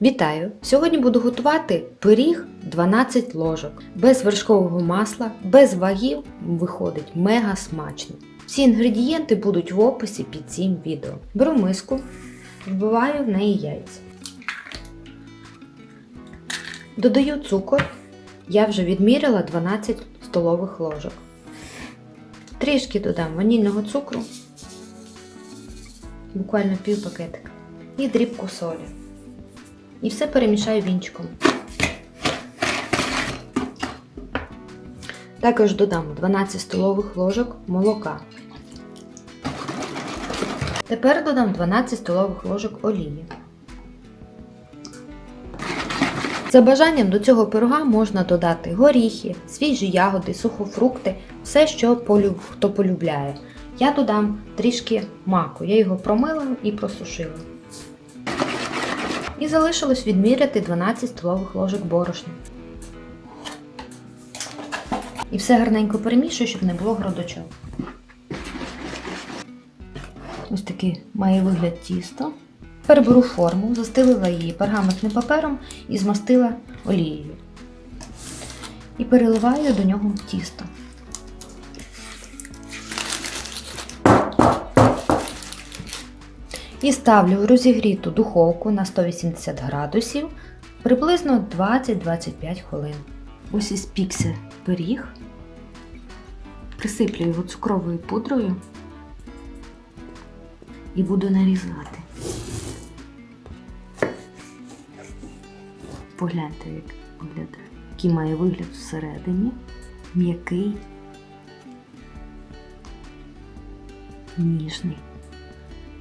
Вітаю! Сьогодні буду готувати пиріг 12 ложок. Без вершкового масла, без вагів виходить мега смачно. Всі інгредієнти будуть в описі під цим відео. Беру миску, вбиваю в неї яйця. Додаю цукор. Я вже відміряла 12 столових ложок. Трішки додам ванільного цукру, буквально пів пакетика, і дрібку солі. І все перемішаю вінчиком. Також додам 12 столових ложок молока. Тепер додам 12 столових ложок олії. За бажанням до цього пирога можна додати горіхи, свіжі ягоди, сухофрукти, все, що полю... хто полюбляє. Я додам трішки маку, я його промила і просушила. І залишилось відміряти 12 столових ложок борошна. І все гарненько перемішую, щоб не було грудочок. Ось такий має вигляд тісто. Тепер беру форму, застелила її пергаментним папером і змастила олією. І переливаю до нього тісто. І ставлю розігріту духовку на 180 градусів приблизно 20-25 хвилин. Ось і спікся пиріг. Присиплю його цукровою пудрою і буду нарізати. Погляньте, як виглядає. Який має вигляд всередині. М'який, ніжний.